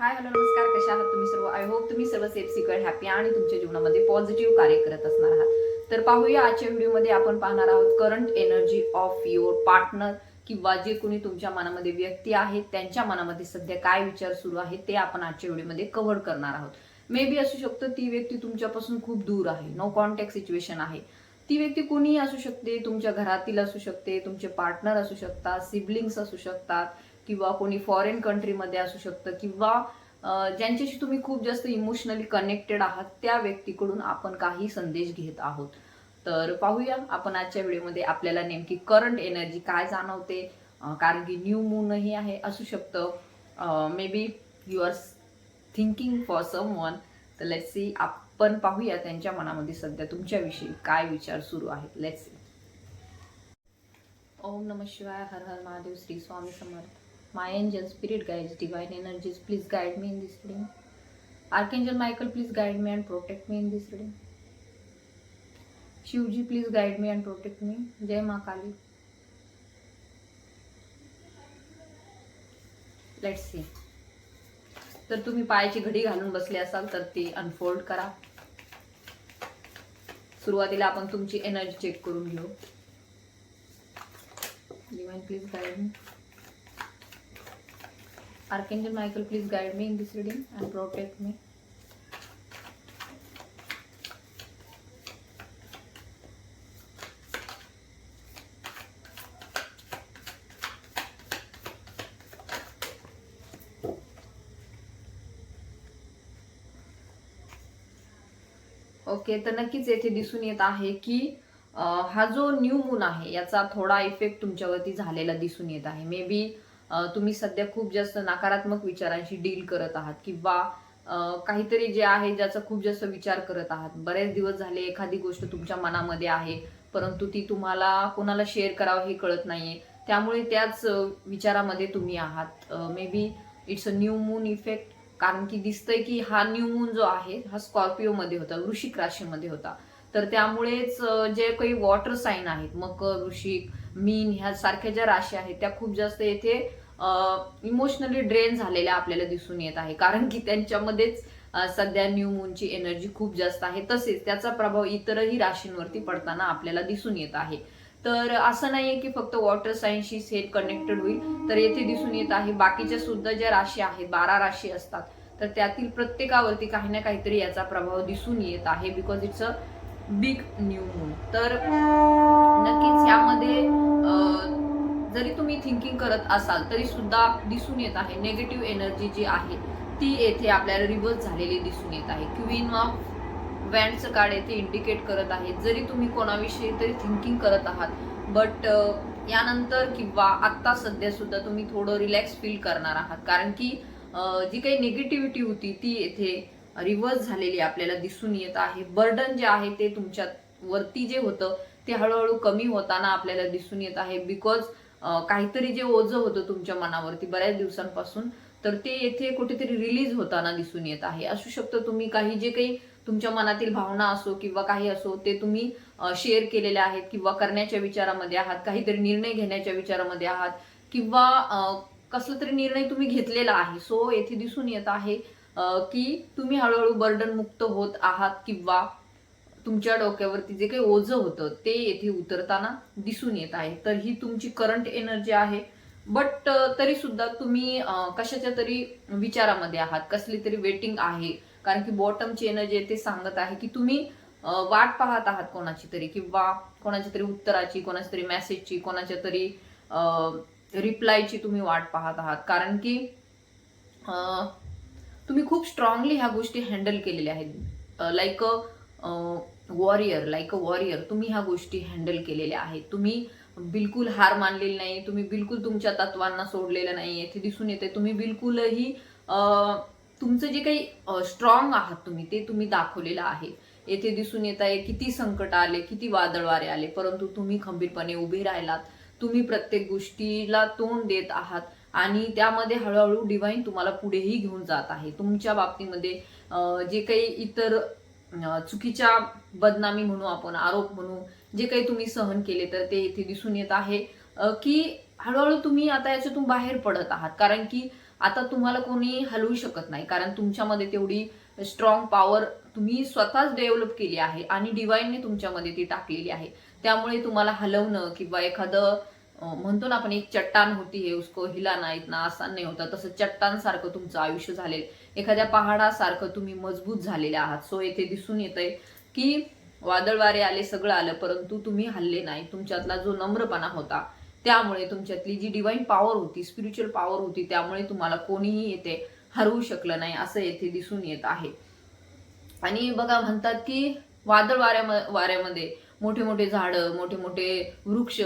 Hi hello नमस्कार. कशा आहात तुम्ही सर्व? आय होप तुम्ही सर्व सेफ सिक्युअर हॅपी आणि तुमच्या जीवनामध्ये पॉझिटिव्ह कार्य करत असणार आहात. तर पाहूया आजच्या व्हिडिओमध्ये आपण पाहणार आहोत current energy of your partner किंवा जे कोणी तुमच्या मनामध्ये व्यक्ती आहेत त्यांच्या मनामध्ये सध्या काय विचार सुरू आहेत ते आपण आजच्या व्हिडिओमध्ये कव्हर करणार आहोत. मे बी असू शकतं ती व्यक्ती तुमच्यापासून खूप दूर आहे. नो कॉन्टॅक्ट सिच्युएशन आहे. ती व्यक्ती कोणीही असू शकते तुमच्या घरातील असू शकते तुमचे पार्टनर असू शकतात सिबलिंग्स असू शकतात किंवा कोणी फॉरेन कंट्रीमध्ये असू शकतं किंवा ज्यांच्याशी तुम्ही खूप जास्त इमोशनली कनेक्टेड आहात त्या व्यक्तीकडून आपण काही संदेश घेत आहोत. तर पाहूया आपण आजच्या व्हिडिओमध्ये आपल्याला नेमकी करंट एनर्जी काय जाणवते कारण की न्यू मूनही आहे असू शकतं. Maybe you are thinking for someone तर लेट सी आपण पाहूया त्यांच्या मनामध्ये सध्या तुमच्याविषयी काय विचार सुरू आहेत. लेट सी ओम नम शिवाय हर हर Mahadev Shri Swami Samarth. My angel spirit guides divine energies please guide me in this reading archangel Michael please guide me and protect me in this reading Shivji please guide me and protect me जय मा Kali let's see तर तुम्ही पायाची घडी घालून बसले असाल तर ती अनफोल्ड करा. सुरुवातीला आपण तुमची एनर्जी चेक करून घेऊ. Please guide me Archangel Michael, please guide me in this reading and protect me. Okay तर नक्कीच येथे दिसून येत आहे की हा जो न्यू मून आहे याचा थोडा इफेक्ट तुमच्यावरती झालेला दिसून येत आहे मे बी तुम्ही सध्या खूप जास्त नकारात्मक विचारांशी डील करत आहात किंवा काहीतरी जे आहे ज्याचा खूप जास्त विचार करत आहात. बरेच दिवस झाले एखादी गोष्ट तुमच्या मनामध्ये आहे परंतु ती तुम्हाला कोणाला शेअर करावं हे कळत नाहीये. त्यामुळे त्याच विचारामध्ये तुम्ही आहात. Maybe it's a new moon effect कारण की दिसतंय की हा न्यू मून जो आहे हा स्कॉर्पिओ मध्ये होता वृश्चिक राशीमध्ये होता. तर त्यामुळेच जे काही वॉटर साईन आहेत मकर वृश्चिक मीन ह्या सारख्या ज्या राशी आहेत त्या खूप जास्त येथे इमोशनली ड्रेन झालेल्या आपल्याला दिसून येत आहे. कारण की त्यांच्यामध्येच सध्या न्यू मूनची एनर्जी खूप जास्त आहे. तसेच त्याचा प्रभाव इतरही राशींवरती पडताना आपल्याला दिसून येत आहे. तर असं नाहीये की फक्त वॉटर सायन्सशी हे कनेक्टेड होईल. तर येथे दिसून येत आहे बाकीच्या सुद्धा ज्या राशी आहेत बारा राशी असतात तर त्यातील प्रत्येकावरती काही ना काहीतरी याचा प्रभाव दिसून येत आहे because it's a big new moon तर नक्कीच यामध्ये जरी तुम्ही थिंकिंग करत असाल तरी सुद्धा दिसून येत आहे. नेगेटिव्ह एनर्जी जी आहे ती येथे आपल्याला रिव्हर्स झालेली दिसून येत आहे. क्वीन ऑफ वॅन्डचं कार्ड येथे इंडिकेट करत आहे. जरी तुम्ही कोणाविषयी तरी थिंकिंग करत आहात बट यानंतर किंवा आत्ता सध्या सुद्धा तुम्ही थोडं रिलॅक्स फील करणार आहात. कारण की जी काही निगेटिव्हिटी होती ती येथे रिव्हर्स झालेली आपल्याला दिसून येत आहे. बर्डन जे आहे ते तुमच्या वरती जे होतं ते हळूहळू कमी होताना आपल्याला दिसून येत आहे. बिकॉज काहीतरी जे ओझं होतं तुमच्या मनावरती बऱ्याच दिवसांपासून तर ते येथे कुठेतरी रिलीज होताना दिसून येत आहे. असू शकतं तुम्ही काही जे काही तुमच्या मनातील भावना असो किंवा काही असो ते तुम्ही शेअर केलेले आहेत किंवा करण्याच्या विचारामध्ये आहात काहीतरी निर्णय घेण्याच्या विचारामध्ये आहात किंवा कसला तरी निर्णय तुम्ही घेतलेला आहे. सो येथे दिसून येत आहे की तुम्ही हळूहळू बर्डन मुक्त होत आहात किंवा तुमच्या डोक्यावरती जे काही ओझं होतं ते येथे उतरताना दिसून येत आहे. तर ही तुमची करंट एनर्जी आहे. बट तरी सुद्धा तुम्ही कशाच्या तरी विचारामध्ये आहात? कसली तरी वेटिंग आहे? कारण की बॉटमची एनर्जी येथे सांगत आहे की तुम्ही वाट पाहत आहात कोणाची तरी किंवा कोणाच्या तरी उत्तराची कोणाच्या तरी मेसेजची कोणाच्या तरी रिप्लायची तुम्ही वाट पाहत आहात. कारण की तुम्ही खूप स्ट्रॉंगली ह्या गोष्टी हँडल केलेल्या आहेत. Like warrior like a warrior तुम्ही ह्या गोष्टी हँडल केलेल्या आहेत. तुम्ही बिलकुल हार मानलेली नाही तुम्ही बिलकुल तुमच्या तत्वांना सोडलेलं नाही येथे दिसून येते तुम्ही बिलकुलही तुमचं जे काही स्ट्रॉंग आहात तुम्ही ते तुम्ही दाखवलेलं आहे. येथे दिसून येत आहे किती संकट आले किती वादळ वारे आले परंतु तुम्ही खंबीरपणे उभे राहिलात. तुम्ही प्रत्येक गोष्टीला तोंड देत आहात आणि त्यामध्ये हळूहळू डिवाईन तुम्हाला पुढेही घेऊन जात आहे. तुमच्या बाबतीमध्ये जे काही इतर चुकीच्या बदनामी म्हणू आपण आरोप म्हणू जे काही तुम्ही सहन केले तर ते इथे दिसून येत आहे. की हळूहळू तुम्ही आता याच्यातून बाहेर पडत आहात. कारण की आता तुम्हाला कोणी हलवू शकत नाही. कारण तुमच्यामध्ये तेवढी स्ट्रॉंग पॉवर तुम्ही स्वतःच डेव्हलप केली आहे आणि डिवाईनने तुमच्यामध्ये ती टाकलेली आहे. त्यामुळे तुम्हाला हलवणं किंवा एखादं म्हणतो ना आपण एक चट्टान होती हे उसको हिलाना इतना आसान नाही होता. तसं चट्टान सारखं तुमचं आयुष्य झालेलं. एखाद्या पहाडासारखं तुम्ही मजबूत झालेले आहात. सो येथे दिसून येतंय की वादळ वारे आले सगळं आलं परंतु तुम्ही हल्ले नाही. तुमच्यातला जो नम्रपणा होता त्यामुळे तुमच्यातली जी डिवाईन पॉवर होती स्पिरिच्युअल पॉवर होती त्यामुळे तुम्हाला कोणीही येथे हरवू शकलं नाही असं येथे दिसून येत आहे. आणि बघा म्हणतात की वादळ वाऱ्या वाऱ्यामध्ये मोठे मोठे झाडं मोठे मोठे वृक्ष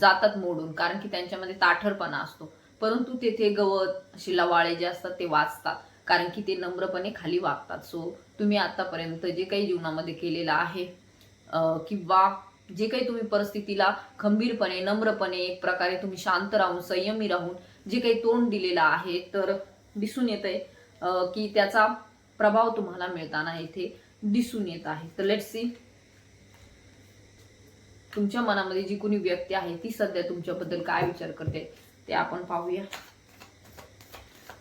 जातात मोडून कारण की त्यांच्यामध्ये ताठरपणा असतो. परंतु तेथे गवत अशी लवाळे जे असतात ते वाचतात. कारण की ते नम्रपणे खाली वागतात. सो तुम्ही आतापर्यंत जे काही जीवनामध्ये केलेलं आहे किंवा जे काही तुम्ही परिस्थितीला खंबीरपणे नम्रपणे एक प्रकारे तुम्ही शांत राहून संयमी राहून जे काही तोंड दिलेलं आहे तर दिसून येत आहे की त्याचा प्रभाव तुम्हाला मिळताना इथे दिसून येत आहे. तर लेट सी तुमच्या मनामध्ये जी कोणी व्यक्ती आहे ती सध्या तुमच्याबद्दल काय विचार करते ते आपण पाहूया.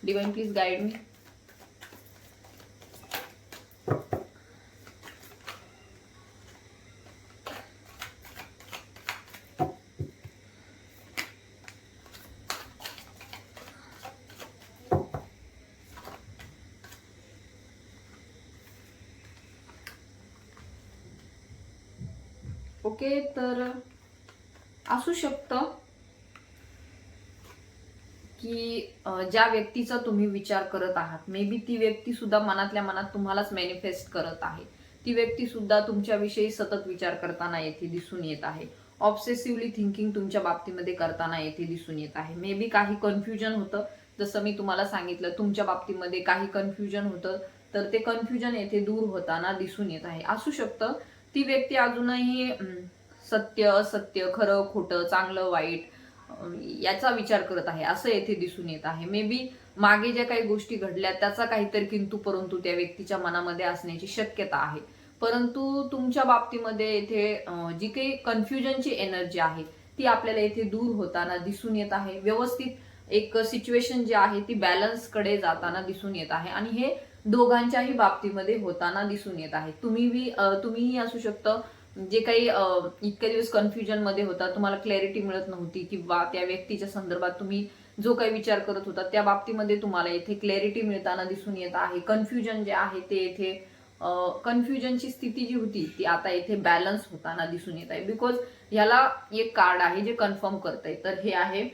Divine please guide me okay तर असू शकतं की ज्या व्यक्तीचा तुम्ही विचार करत आहात मे बी ती व्यक्ती सुद्धा मनातल्या मनात तुम्हालाच मॅनिफेस्ट करत आहे. ती व्यक्ती सुद्धा तुमच्याविषयी सतत विचार करताना येथे दिसून येत आहे. ऑब्सेसिव्हली थिंकिंग तुमच्या बाबतीमध्ये करताना येथे दिसून येत आहे. मे बी काही कन्फ्युजन होतं. जसं मी तुम्हाला सांगितलं तुमच्या बाबतीमध्ये काही कन्फ्युजन होतं तर ते कन्फ्युजन येथे दूर होताना दिसून येत आहे. असू शकतं ती व्यक्ती अजूनही सत्य असत्य खरं खोटं चांगलं वाईट याचा विचार करत आहे. असं येथे दिसून येत आहे. मे बी मागे ज्या काही गोष्टी घडल्या त्याचा काहीतरी किंतु परंतु त्या व्यक्तीच्या मनामध्ये असण्याची शक्यता आहे. परंतु तुमच्या बाबतीमध्ये येथे जी काही कन्फ्युजनची एनर्जी आहे ती आपल्याला येथे दूर होताना दिसून येत आहे. व्यवस्थित एक सिच्युएशन जी आहे ती बॅलन्सकडे जाताना दिसून येत आहे. आणि हे दोघांच्याही बाबतीमध्ये होताना दिसून येत आहे. तुम्ही बी तुम्हीही असू शकतं जे काही इतके दिवस कन्फ्युजनमध्ये होता तुम्हाला क्लॅरिटी मिळत नव्हती किंवा त्या व्यक्तीच्या संदर्भात तुम्ही जो काही विचार करत होता त्या बाबतीमध्ये तुम्हाला येथे क्लॅरिटी मिळताना दिसून येत आहे. कन्फ्युजन जे आहे ते येथे कन्फ्युजनची स्थिती जी होती ती आता येथे बॅलन्स होताना दिसून येत आहे. बिकॉज ह्याला एक कार्ड आहे जे कन्फर्म करत आहे. तर हे आहे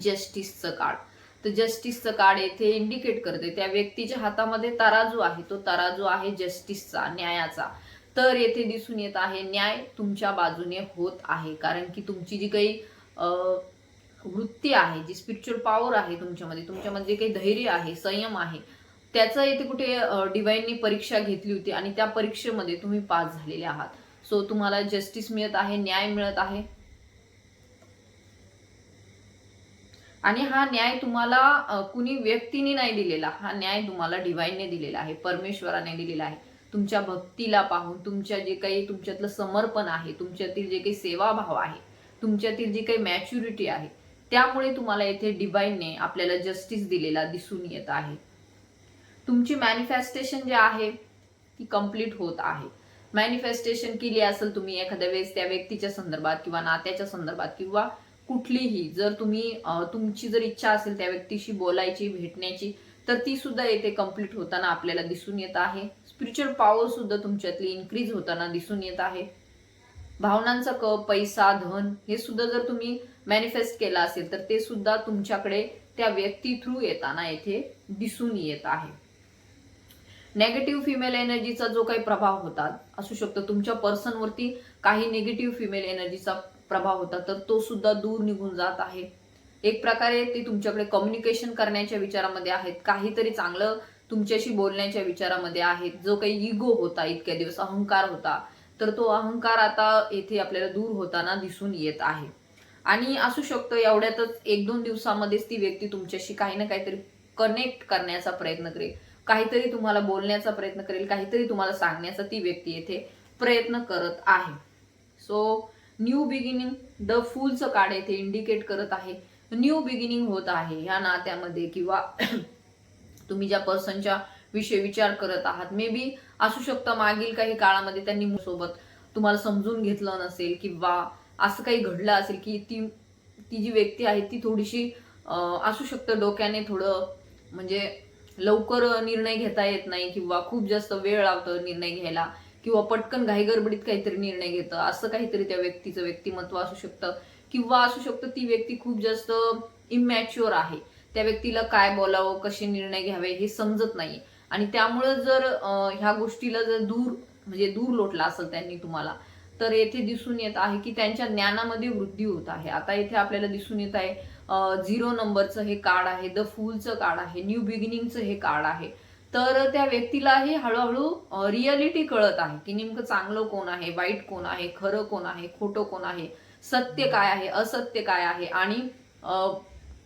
जस्टिसचं कार्ड तर जस्टिसचं कार्ड येथे इंडिकेट करते त्या व्यक्तीच्या हातामध्ये तराजू आहे. तो तराजू आहे जस्टिसचा न्यायाचा. तर येथे दिसून येत आहे. न्याय तुमच्या बाजूने होत आहे. कारण की तुमची जी काही वृत्ती आहे जी स्पिरिच्युअल पॉवर आहे तुमच्यामध्ये तुमच्यामध्ये जे काही धैर्य आहे संयम आहे त्याचं येथे कुठे डिवाईननी परीक्षा घेतली होती आणि त्या परीक्षेमध्ये तुम्ही पास झालेले आहात. सो तुम्हाला जस्टिस मिळत आहे न्याय मिळत आहे. आणि हा न्याय तुम्हाला कुणी व्यक्तीने नाही दिलेला. हा न्याय तुम्हाला डिवाईनने दिलेला आहे परमेश्वराने दिलेला आहे. तुमच्या भक्तीला पाहून तुमच्या जे काही तुमच्यातलं समर्पण आहे तुमच्यातील जे काही सेवाभाव आहे तुमच्यातील जी काही मॅच्युरिटी आहे त्यामुळे तुम्हाला येथे डिवाईनने आपल्याला जस्टिस दिलेला दिसून येत आहे. तुमची मॅनिफेस्टेशन जे आहे ती कंप्लीट होत आहे. मॅनिफेस्टेशन केली असेल तुम्ही एखाद्या वेळेस त्या व्यक्तीच्या संदर्भात किंवा नात्याच्या संदर्भात किंवा कुठलीही जर तुम्ही तुमची जर इच्छा असेल त्या व्यक्तीशी बोलायची भेटण्याची तर ती सुद्धा येथे कंप्लीट होताना आपल्याला दिसून येत आहे. स्पिरिच्युअल पॉवर सुद्धा तुमच्यातली इन्क्रीज होताना दिसून येत आहे. भावनांचा क पैसा धन हे सुद्धा जर तुम्ही मॅनिफेस्ट केला असेल तर ते सुद्धा तुमच्याकडे त्या व्यक्ती थ्रू येताना येथे दिसून येत आहे. नेगेटिव्ह फिमेल एनर्जीचा जो काही प्रभाव होता असू शकतो तुमच्या पर्सनवरती काही निगेटिव्ह फिमेल एनर्जीचा प्रभाव होता तर तो सुद्धा दूर निघून जात आहे. एक प्रकारे ते तुमच्याकडे कम्युनिकेशन करण्याच्या विचारामध्ये आहेत. काहीतरी चांगलं तुमच्याशी बोलण्याच्या विचारामध्ये आहेत जो काही इगो होता इतक्या दिवस अहंकार होता तर तो अहंकार आता येथे आपल्याला दूर होताना दिसून येत आहे. आणि असू शकतं एवढ्यातच एक दोन दिवसामध्येच ती व्यक्ती तुमच्याशी काही ना काहीतरी कनेक्ट करण्याचा प्रयत्न करेल. काहीतरी तुम्हाला बोलण्याचा प्रयत्न करेल काहीतरी तुम्हाला सांगण्याचा ती व्यक्ती येथे प्रयत्न करत आहे. सो न्यू बिगिनिंग द फूलचं कार्ड येथे इंडिकेट करत आहे. न्यू बिगिनिंग होत आहे ह्या नात्यामध्ये किंवा तुम्ही ज्या पर्सनच्या विषयी विचार करत आहात मे बी असू शकतं मागील काही काळामध्ये त्यांनी सोबत तुम्हाला समजून घेतलं नसेल किंवा असं काही घडलं असेल की ती ती जी व्यक्ती आहे ती थोडीशी असू शकतं डोक्याने थोडं म्हणजे लवकर निर्णय घेता येत नाही किंवा खूप जास्त वेळ लावतं निर्णय घ्यायला किंवा पटकन घाईगडबडीत काहीतरी निर्णय घेतं असं काहीतरी त्या व्यक्तीचं व्यक्तिमत्व असू शकतं किंवा असू शकतं ती व्यक्ती खूप जास्त इमॅच्युअर आहे. त्या व्यक्तीला काय बोलावं कसे निर्णय घ्यावे हे समजत नाही आणि त्यामुळं जर ह्या गोष्टीला जर दूर म्हणजे दूर लोटला असेल त्यांनी तुम्हाला तर येथे दिसून येत आहे की त्यांच्या ज्ञानामध्ये वृद्धी होत आहे. आता इथे आपल्याला दिसून येत आहे झिरो नंबरचं हे कार्ड आहे द फूलचं कार्ड आहे न्यू बिगिनिंगचं हे कार्ड आहे. तर त्या व्यक्तीला हे हळूहळू रिअलिटी कळत आहे की नेमकं चांगलं कोण आहे वाईट कोण आहे खरं कोण आहे खोटं कोण आहे सत्य काय आहे असत्य काय आहे आणि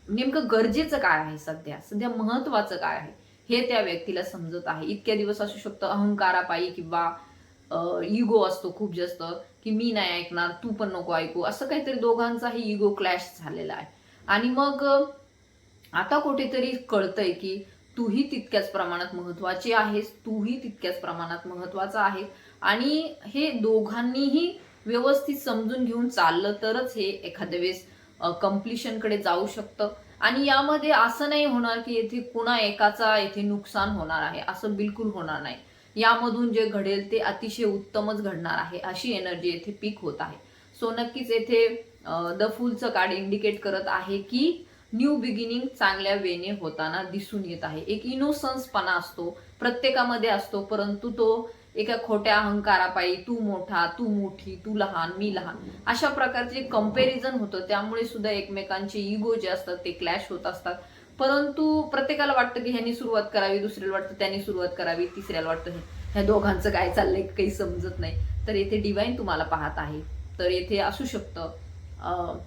नेमकं गरजेचं काय आहे सध्या? सध्या महत्वाचं काय आहे? हे त्या व्यक्तीला समजत आहे. इतक्या दिवस असू शकतं अहंकारापायी किंवा इगो असतो खूप जास्त की मी नाही ऐकणार तू पण नको ऐकू. असं काहीतरी दोघांचाही इगो क्लॅश झालेला आहे. आणि मग आता कुठेतरी कळतंय की तूही तितक्याच प्रमाणात महत्वाची आहेस तूही तितक्याच प्रमाणात महत्त्वाचा आहे आणि हे दोघांनीही व्यवस्थित समजून घेऊन चाललं तरच हे एखाद्या वेळेस कम्प्लिशनकडे जाऊ शकतं. आणि यामध्ये असं नाही होणार की येथे कुणा एकाचा येथे नुकसान होणार आहे. असं बिलकुल होणार नाही. यामधून जे घडेल ते अतिशय उत्तमच घडणार आहे. अशी एनर्जी येथे पीक होत आहे. सो नक्कीच येथे द फुलचं कार्ड इंडिकेट करत आहे की न्यू बिगिनिंग चांगल्या वेने होताना दिसून येत आहे. एक इनोसन्सपणा असतो. प्रत्येकामध्ये असतो. परंतु तो एका खोट्या अहंकारापायी तू मोठा तू मोठी तू लहान मी लहान. अशा प्रकारचे कंपॅरिझन होतं. त्यामुळे सुद्धा एकमेकांचे इगो जे असतात ते क्लॅश होत असतात. परंतु प्रत्येकाला वाटतं की ह्यांनी सुरुवात करावी दुसऱ्याला वाटतं त्यांनी सुरुवात करावी तिसऱ्याला वाटतं ह्या दोघांचं काय चाललंय काही समजत नाही. तर येथे डिवाईन तुम्हाला पाहत आहे. तर येथे असू शकतं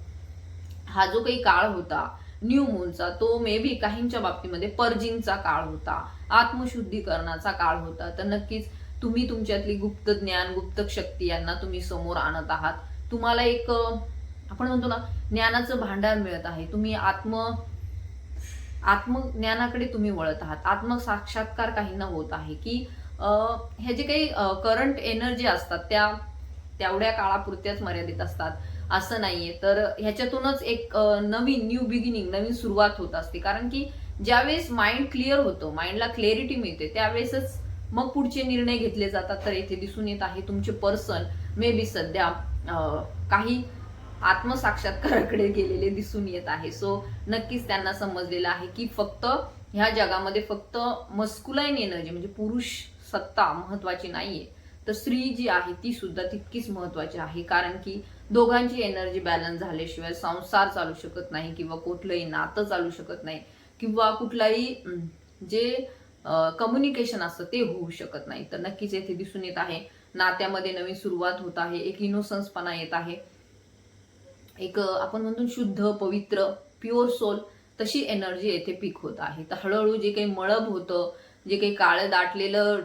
हा जो काही काळ होता न्यू मूनचा तो मे बी काहींच्या बाबतीमध्ये पर्जिंगचा काळ होता. आत्मशुद्धीकरणाचा काळ होता. तर नक्कीच तुम्ही तुमच्यातली गुप्त ज्ञान गुप्त शक्ती यांना तुम्ही समोर आणत आहात. तुम्हाला एक आपण म्हणतो ना ज्ञानाचं भांडार मिळत आहे. तुम्ही आत्म आत्मज्ञानाकडे तुम्ही वळत आहात. आत्मसाक्षात्कार काहींना होत आहे की हे जे काही करंट एनर्जी असतात त्या तेवढ्या काळापुरत्याच मर्यादित असतात. असं नाहीये. तर ह्याच्यातूनच एक नवीन न्यू बिगिनिंग नवीन सुरुवात होत असते. कारण की ज्यावेळेस माइंड क्लिअर होतो माइंडला क्लॅरिटी मिळते त्यावेळेसच मग पुढचे निर्णय घेतले जातात तर येथे दिसून येत आहे तुमचे पर्सन मे बी सध्या काही आत्मसाक्षात्काराकडे गेलेले दिसून येत आहे. सो नक्कीच त्यांना समजलेलं आहे की फक्त ह्या जगामध्ये फक्त मस्कुलाईन एनर्जी म्हणजे पुरुष सत्ता महत्वाची नाहीये. तर स्त्री जी आहे ती सुद्धा तितकीच महत्वाची आहे. कारण की दोघांची एनर्जी बॅलन्स झाल्याशिवाय संसार चालू शकत नाही किंवा कुठलंही नातं चालू शकत नाही. किंवा कुठलाही जे कम्युनिकेशन असतं ते होऊ शकत नाही. तर नक्कीच येथे दिसून येत आहे. नात्यामध्ये नवीन सुरुवात होत आहे. एक इनोसन्सपणा येत आहे. एक आपण म्हणतो शुद्ध पवित्र प्युअर सोल तशी एनर्जी येथे पीक होत आहे. तर हळूहळू जे काही मळब होतं जे काही काळं दाटलेलं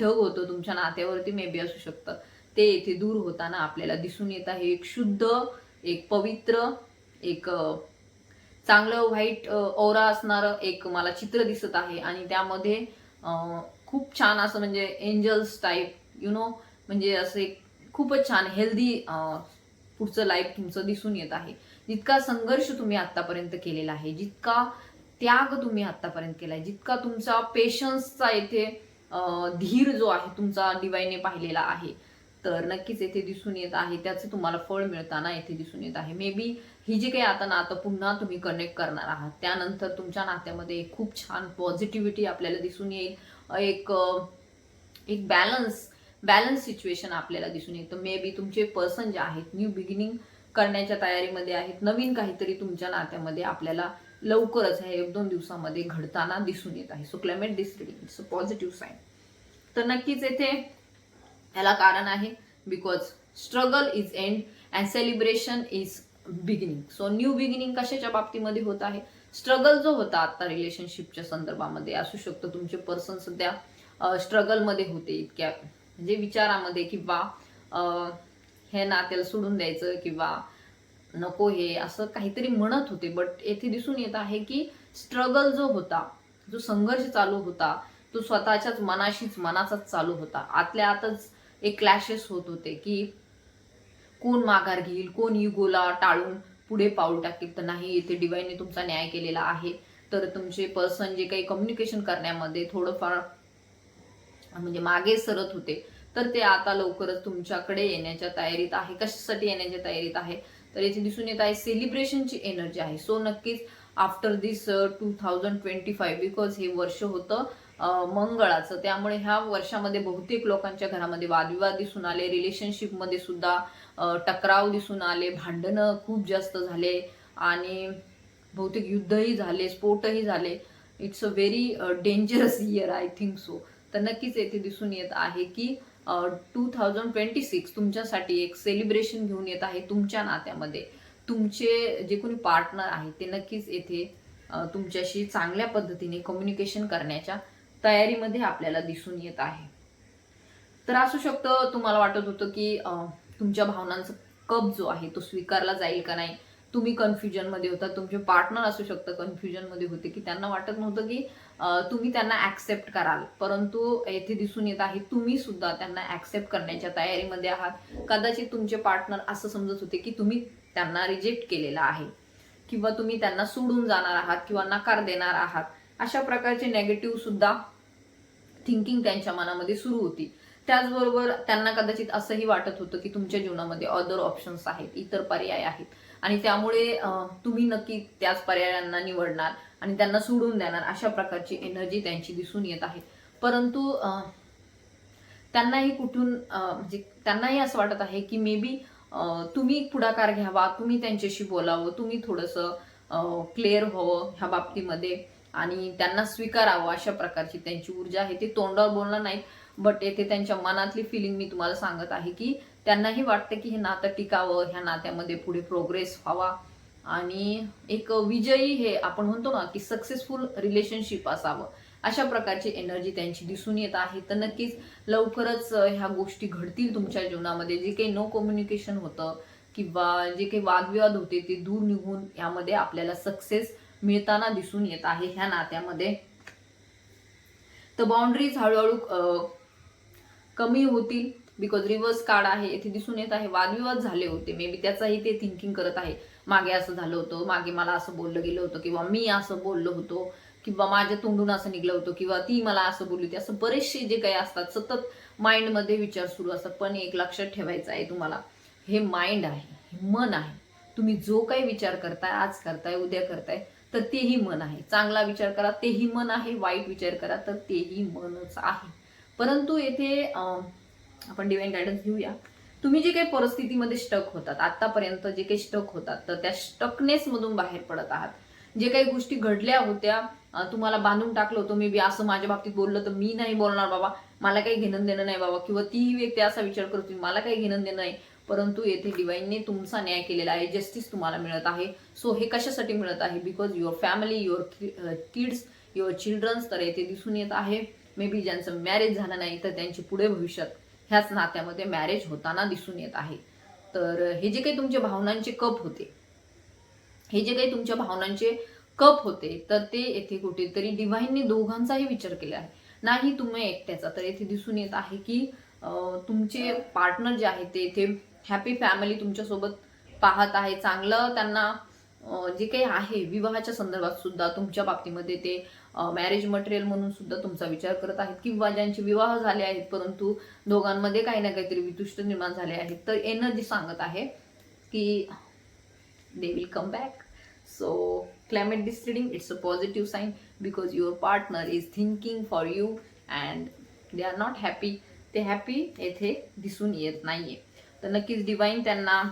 ढग होतं तुमच्या नात्यावरती मे बी असू शकतं. ते येथे दूर होताना आपल्याला दिसून येत आहे. एक शुद्ध एक पवित्र एक चांगलं व्हाईट ओरा असणारं एक मला चित्र दिसत आहे. आणि त्यामध्ये खूप छान असं म्हणजे एंजल्स टाईप यु नो म्हणजे असे खूपच छान हेल्दी पुढचं लाईफ तुमचं दिसून येत आहे. जितका संघर्ष तुम्ही आतापर्यंत केलेला आहे जितका त्याग तुम्ही आतापर्यंत केलाय जितका तुमचा पेशन्सचा येथे धीर जो आहे तुमचा डिवाईने पाहिलेला आहे तर नक्कीच येथे दिसून येत आहे. त्याचं तुम्हाला फळ मिळताना येथे दिसून येत आहे. मे बी ही जी काही आता नातं पुन्हा तुम्ही कनेक्ट करणार आहात त्यानंतर तुमच्या नात्यामध्ये खूप छान पॉझिटिव्हिटी आपल्याला दिसून येईल. एक एक बॅलन्स बॅलन्स सिच्युएशन आपल्याला दिसून येतं मे बी तुमचे पर्सन जे आहेत न्यू बिगिनिंग करण्याच्या तयारीमध्ये आहेत नवीन काहीतरी तुमच्या नात्यामध्ये आपल्याला लवकरच ह्या एक दोन दिवसामध्ये घडताना दिसून येत आहे. So climate this reading it's a positive sign तर नक्कीच येथे याला कारण आहे because struggle is end and celebration is beginning so new beginning कशाच्या बाबतीमध्ये होत आहे? स्ट्रगल जो होता आता रिलेशनशिपच्या संदर्भामध्ये असू शकतो तुमचे पर्सन सध्या स्ट्रगलमध्ये होते इतक्या. म्हणजे विचारामध्ये किंवा हे नात्याला सोडून द्यायचं किंवा नको हे असं काहीतरी म्हणत होते. बट येथे दिसून येत आहे की स्ट्रगल जो होता जो संघर्ष चालू होता तो स्वतःच्याच मनाशीच मनाचाच चालू होता. आतल्या आतच एक क्लॅशेस होत होते की कोण माघार घेईल कोण युगोला टाळून पुढे पाऊल टाकेल? तर नाही येथे डिवाईनने तुमचा न्याय केलेला आहे. तर तुमचे पर्सन जे काही कम्युनिकेशन करण्यामध्ये थोडंफार म्हणजे मागे सरत होते. तर ते आता लवकरच तुमच्याकडे येण्याच्या तयारीत आहे. कशासाठी येण्याच्या तयारीत आहे? तर याची दिसून येत आहे सेलिब्रेशनची एनर्जी आहे. सो नक्कीच after this two thousand twenty five because हे वर्ष होतं मंगळाचं. त्यामुळे ह्या वर्षामध्ये बहुतेक लोकांच्या घरामध्ये वादविवाद दिसून आले. रिलेशनशिपमध्ये सुद्धा टकराव दिसून आले भांडणं खूप जास्त झाले आणि बहुतेक युद्धही झाले स्फोटही झाले. It's a very dangerous year I think so तर नक्कीच येथे दिसून येत आहे की टू थाउजंड ट्वेंटी सिक्स तुमच्यासाठी एक सेलिब्रेशन घेऊन येत आहे तुमच्या नात्यामध्ये. तुमचे जे कोणी पार्टनर आहेत ते नक्कीच येथे तुमच्याशी चांगल्या पद्धतीने कम्युनिकेशन करण्याच्या तयारीमध्ये आपल्याला दिसून येत आहे. तर असू शकतं तुम्हाला वाटत होतं की तुमच्या भावनांचा कप जो आहे तो स्वीकारला जाईल का नाही? तुम्ही कन्फ्युजनमध्ये होता तुमचे पार्टनर असू शकतं कन्फ्युजनमध्ये होते की त्यांना वाटत नव्हतं की तुम्ही त्यांना ऍक्सेप्ट कराल. परंतु येथे दिसून येत आहे तुम्ही सुद्धा त्यांना ऍक्सेप्ट करण्याच्या तयारीमध्ये आहात. कदाचित तुमचे पार्टनर असं समजत होते की तुम्ही त्यांना रिजेक्ट केलेला आहे. किंवा तुम्ही त्यांना सोडून जाणार आहात किंवा नकार देणार आहात. अशा प्रकारचे नेगेटिव्ह सुद्धा थिंकिंग त्यांच्या मनामध्ये सुरू होती. त्याचबरोबर त्यांना कदाचित असंही वाटत होतं की तुमच्या जीवनामध्ये अदर ऑप्शन्स आहेत इतर पर्याय आहेत. आणि त्यामुळे अं, तुम्ही नक्की त्याच पर्यायांना निवडणार आणि त्यांना सोडून देणार अशा प्रकारची एनर्जी त्यांची दिसून येत आहे. परंतु अं, त्यांनाही कुठून म्हणजे त्यांनाही असं वाटत आहे की मे बी तुम्ही पुढाकार घ्यावा तुम्ही त्यांच्याशी बोलावं तुम्ही थोडंसं क्लिअर व्हावं ह्या बाबतीमध्ये आणि त्यांना स्वीकारावं अशा प्रकारची त्यांची ऊर्जा आहे. ते तोंडावर बोलणार नाहीत बट येथे त्यांच्या मनातली फिलिंग मी तुम्हाला सांगत आहे की त्यांनाही वाटतं की हे नातं टिकावं ह्या नात्यामध्ये पुढे प्रोग्रेस व्हावा. आणि एक विजयी हे आपण म्हणतो ना की सक्सेसफुल रिलेशनशिप असावं. अशा प्रकारची एनर्जी त्यांची दिसून येत आहे. तर नक्कीच लवकरच ह्या गोष्टी घडतील तुमच्या जीवनामध्ये. जे काही नो कम्युनिकेशन होतं किंवा जे काही वादविवाद होते ते दूर निघून यामध्ये आपल्याला सक्सेस मिळताना दिसून येत आहे ह्या नात्यामध्ये. तर बाउंड्रीज हळूहळू कमी होतील बिकॉज रिव्हर्स कार्ड आहे येथे दिसून येत आहे वादविवाद झाले होते. मे बी त्याचाही ते थिंकिंग करत आहे. मागे असं झालं होतं मागे मला असं बोललं गेलं होतं किंवा मी असं बोललो होतो किंवा माझ्या तोंडून असं निघलं होतं किंवा ती मला असं बोलली होती. असं बरेचसे जे काही असतात सतत माइंडमध्ये विचार सुरू असतात. पण एक लक्षात ठेवायचं आहे तुम्हाला हे माइंड आहे हे मन आहे. तुम्ही जो काही विचार करताय आज करताय उद्या करताय तर तेही मन आहे. चांगला विचार करा तेही मन आहे. वाईट विचार करा तर तेही मनच आहे. परंतु येथे आपण डिवाइन गायडन्स घेऊया. तुम्ही जे काही परिस्थितीमध्ये स्टक होतात आतापर्यंत जे काही स्टक होतात तर त्या स्टकनेस मधून बाहेर पडत आहात. जे काही गोष्टी घडल्या होत्या तुम्हाला बांधून टाकलं होतं मी बी असं माझ्या बाबतीत बोललं तर मी नाही बोलणार बाबा मला काही घेणं देणं नाही बाबा किंवा ती व्यक्ती असा विचार करत होती मला काही घेणं देणं नाही. परंतु येथे डिवाईनने तुमचा न्याय केलेला आहे जस्टिस तुम्हाला मिळत आहे. सो हे कशासाठी मिळत आहे? Because your family your kids your childrens तर येथे दिसून येत आहे. मे बी ज्यांचं मॅरेज झालं नाही तर त्यांची पुढे भविष्यात ह्याच नात्यामध्ये मॅरेज होताना दिसून येत आहे. तर हे जे काही तुमचे भावनांचे कप होते हे जे काही तुमच्या भावनांचे कप होते तर ते येथे कुठेतरी डिव्हाइनने दोघांचाही विचार केला आहे. नाही तुम्ही एकट्याचा तर येथे दिसून येत आहे की तुमचे पार्टनर जे आहेत ते येथे हॅपी फॅमिली तुमच्यासोबत पाहत आहे. चांगलं त्यांना जे काही आहे विवाहाच्या संदर्भात सुद्धा तुमच्या बाबतीमध्ये ते मॅरेज मटेरियल म्हणून सुद्धा तुमचा विचार करत आहेत किंवा ज्यांचे विवाह झाले आहेत परंतु दोघांमध्ये काही ना काहीतरी वितुष्ट निर्माण झाले आहेत. तर एनर्जी सांगत आहे की they will come back so climate this reading, it's a positive sign because your partner is thinking for you and they are not ते हॅपी येथे दिसून येत नाही आहे तर नक्कीच डिवाईन त्यांना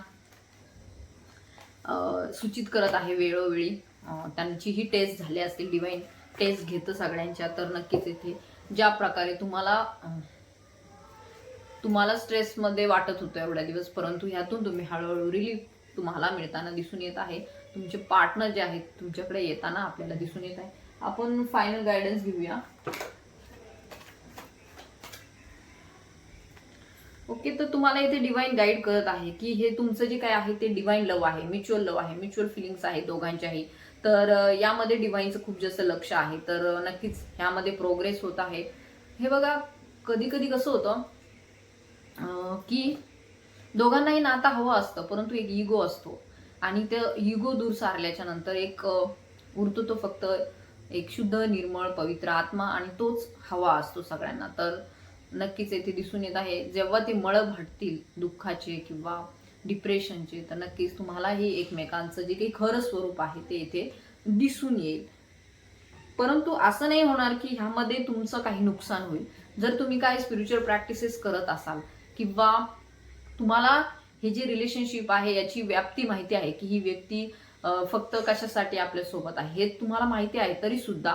सूचित करत आहे वेळोवेळी. त्यांचीही त्यांची ही टेस्ट झाली असतील डिवाईन टेस्ट घेतं सगळ्यांच्या तर नक्कीच येथे ज्या प्रकारे तुम्हाला तुम्हाला स्ट्रेसमध्ये वाटत होतं एवढ्या दिवस परंतु ह्यातून तुम्ही हळूहळू रिलीफ तुम्हाला मिळताना दिसून येत आहे. तुमचे पार्टनर जे आहेत तुमच्याकडे येताना आपल्याला दिसून येत आहे. आपण फायनल गायडन्स घेऊया. ओके तर तुम्हाला इथे डिवाइन गाईड करत आहे की हे तुमचं जे काय आहे ते डिवाइन लव आहे म्युच्युअल लव आहे म्युच्युअल फिलिंग्स आहे दोघांच्याही. तर यामध्ये डिवाईनचं खूप जास्त लक्ष आहे. तर नक्कीच ह्यामध्ये प्रोग्रेस होत आहे. हे बघा कधी कधी कसं होतं की दोघांनाही नाता हवं असतं परंतु एक इगो असतो. आणि त्या इगो दूर सारल्याच्या नंतर एक उरतो तो फक्त एक शुद्ध निर्मळ पवित्र आत्मा आणि तोच हवा असतो सगळ्यांना. तर नक्कीच येथे दिसून येत आहे. जेव्हा ते मळ भाटतील दुःखाचे किंवा डिप्रेशनचे तर नक्कीच तुम्हालाही एकमेकांचं जे काही खरं स्वरूप आहे ते येथे दिसून येईल. परंतु असं नाही होणार की ह्यामध्ये तुमचं काही नुकसान होईल. जर तुम्ही काही स्पिरिच्युअल प्रॅक्टिसेस करत असाल किंवा तुम्हाला हे जे रिलेशनशिप आहे याची व्याप्ती माहिती आहे की ही व्यक्ती फक्त कशासाठी आपल्यासोबत आहे हे तुम्हाला माहिती आहे तरी सुद्धा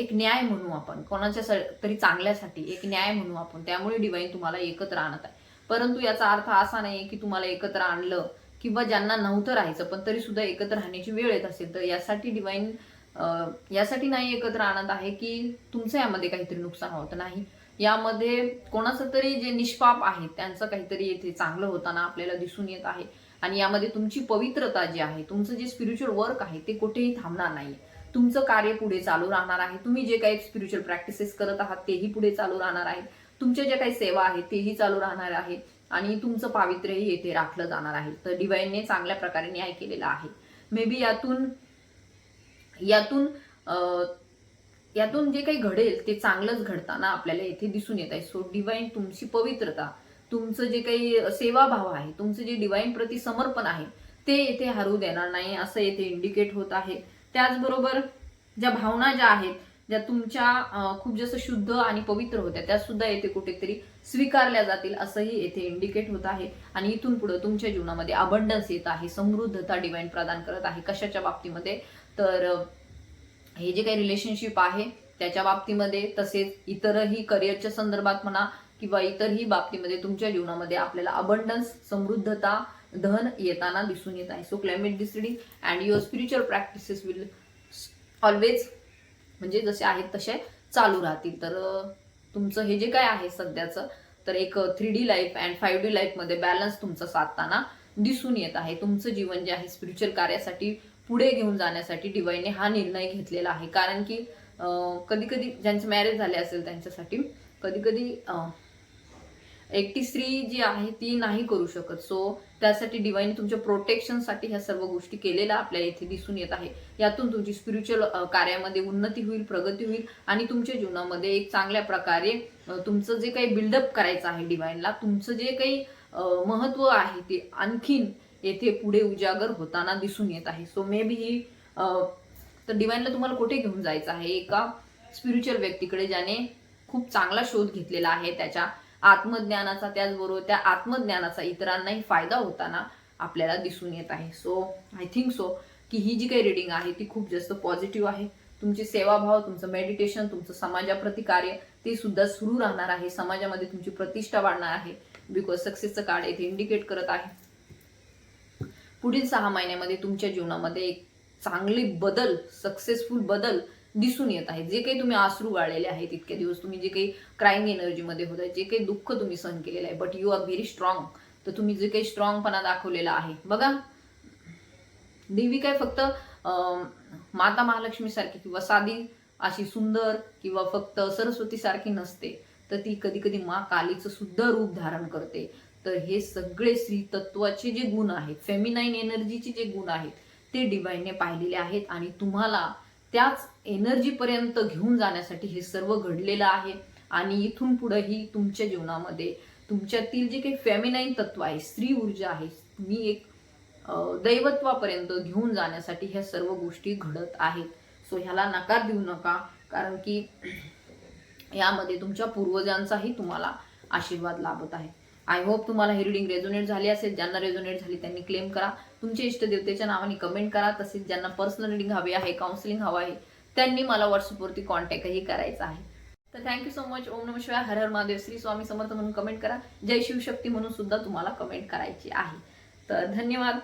एक न्याय म्हणू आपण. कोणाच्या तरी चांगल्यासाठी एक न्याय म्हणू आपण. त्यामुळे डिवाईन तुम्हाला एकत्र आणत आहे. परंतु याचा अर्थ असा नाही की तुम्हाला एकत्र आणलं किंवा ज्यांना नव्हतं राहायचं पण तरी सुद्धा एकत्र राहण्याची वेळ येत असेल. तर यासाठी डिवाईन यासाठी नाही एकत्र आणत आहे की तुमचं यामध्ये काहीतरी नुकसान होत नाही. यामध्ये कोणाचं तरी जे निष्पाप आहे त्यांचं काहीतरी येथे चांगलं होताना आपल्याला दिसून येत आहे. आणि यामध्ये तुमची पवित्रता जी आहे तुमचं जे स्पिरिच्युअल वर्क आहे ते कुठेही थांबणार नाही तुमचं कार्य पुढे चालू राहणार आहे. तुम्ही जे काही स्पिरिच्युअल प्रॅक्टिसेस करत आहात तेही पुढे चालू राहणार आहे. तुमच्या ज्या काही सेवा आहेत तेही चालू राहणार आहे. आणि तुमचं पावित्र्यही येथे राखलं जाणार आहे. तर डिवाईनने चांगल्या प्रकारे न्याय केलेला आहे. मे बी यातून यातून यातून जे काही घडेल ते चांगलंच घडताना आपल्याला येथे दिसून येत आहे. सो डिवाईन तुमची पवित्रता तुमचं जे काही सेवाभाव आहे तुमचं जे डिवाईन प्रती समर्पण आहे ते येथे हरवू देणार नाही. असं येथे इंडिकेट होत आहे. त्याचबरोबर ज्या भावना ज्या आहेत ज्या तुमच्या खूप जास्त शुद्ध आणि पवित्र होत्या त्या सुद्धा येथे कुठेतरी स्वीकारल्या जातील असंही येथे इंडिकेट होत आहे. आणि इथून पुढे तुमच्या जीवनामध्ये अबंडन्स येत आहे समृद्धता डिवाइन प्रदान करत आहे. कशाच्या बाबतीमध्ये? तर हे जे काही रिलेशनशिप आहे त्याच्या बाबतीमध्ये तसेच इतरही करिअरच्या संदर्भात म्हणा किंवा इतरही बाबतीमध्ये तुमच्या जीवनामध्ये आपल्याला अबंडन्स समृद्धता धन येताना दिसून येत आहे. So climate deciding and your spiritual practices will always म्हणजे जसे आहेत तसे चालू राहतील. तर तुमचं हे जे काय आहे सध्याचं तर एक three D life and five D लाईफमध्ये बॅलन्स तुमचा साधताना दिसून येत आहे. तुमचं जीवन जे आहे स्पिरिच्युअल कार्यासाठी पुढे घेऊन जाण्यासाठी डिवाईनने हा निर्णय घेतलेला आहे. कारण की कधी कधी ज्यांचे मॅरेज झाले असेल त्यांच्यासाठी कधी कधी एकटी स्त्री जी आहे ती नाही करू शकत. सो त्यासाठी डिवाईन तुमच्या प्रोटेक्शनसाठी ह्या सर्व गोष्टी केलेल्या आपल्या इथे दिसून येत आहे. यातून तुमची स्पिरिच्युअल कार्यामध्ये उन्नती होईल प्रगती होईल आणि तुमच्या जीवनामध्ये एक चांगल्या प्रकारे तुमचं जे काही बिल्डअप करायचं आहे डिवाईनला तुमचं जे काही महत्त्व महत्त्व आहे ते आणखीन येथे पुढे उजागर होताना दिसून येत आहे. सो मे बी ही तर डिवाईनला तुम्हाला कुठे घेऊन जायचं आहे? एका स्पिरिच्युअल व्यक्तीकडे ज्याने खूप चांगला शोध घेतलेला आहे त्याच्या आत्मज्ञानाचा त्याचबरोबर त्या आत्मज्ञानाचा इतरांनाही फायदा होताना आपल्याला दिसून येत आहे. सो आय थिंक सो की ही जी काही रिडिंग आहे ती खूप जास्त पॉझिटिव्ह आहे. तुमची सेवाभाव तुमचं मेडिटेशन तुमचं समाजाप्रती कार्य ते सुद्धा सुरू राहणार आहे. समाजामध्ये तुमची प्रतिष्ठा वाढणार आहे. बिकॉज सक्सेसचं कार्ड येथे इंडिकेट करत आहे. पुढील सहा महिन्यामध्ये तुमच्या जीवनामध्ये एक चांगले बदल सक्सेसफुल बदल दिसून येत आहे. जे काही तुम्ही आसरू गाळलेले आहेत इतके दिवस तुम्ही जे काही क्राईम एनर्जीमध्ये होत आहे जे काही दुःख तुम्ही सहन केलेलं आहे but you are very strong तर तुम्ही जे काही स्ट्रॉंगपणा दाखवलेला आहे. बघा देवी काय फक्त माता महालक्ष्मी सारखी किंवा साधी अशी सुंदर किंवा फक्त सरस्वती सारखी नसते. तर ती कधी कधी मा कालीचं सुद्धा रूप धारण करते. तर हे सगळे स्त्री तत्वाचे जे गुण आहेत फेमिनाईन एनर्जीचे जे गुण आहेत ते डिवाईनने पाहिलेले आहेत आणि तुम्हाला त्याच एनर्जीपर्यंत घेऊन जाण्यासाठी हे सर्व घडलेलं आहे. आणि इथून पुढंही तुमच्या जीवनामध्ये तुमच्यातील जे काही फेमिनाईन तत्व आहे स्त्री ऊर्जा आहे तुम्ही एक दैवत्वापर्यंत घेऊन जाण्यासाठी ह्या सर्व गोष्टी घडत आहेत. सो ह्याला नकार देऊ नका कारण की यामध्ये तुमच्या पूर्वजांचाही तुम्हाला आशीर्वाद लाभत आहे. आय होप तुम्हाला ही रिडिंग रेझोनेट झाली असेल. ज्यांना रेझोनेट झाली त्यांनी क्लेम करा. तुमच्या इष्टदेवतेच्या नावाने कमेंट करा. तसेच ज्यांना पर्सनल रिडिंग हवी आहे काउन्सिलिंग हवं आहे त्यांनी मला व्हॉट्सअपवरती कॉन्टॅक्टही करायचा आहे. तर थँक्यू सो मच ओम नम शिवाय. हर हर महादेव. श्री स्वामी समर्थ म्हणून कमेंट करा. जय शिवशक्ती म्हणून सुद्धा तुम्हाला कमेंट करायची आहे. तर धन्यवाद.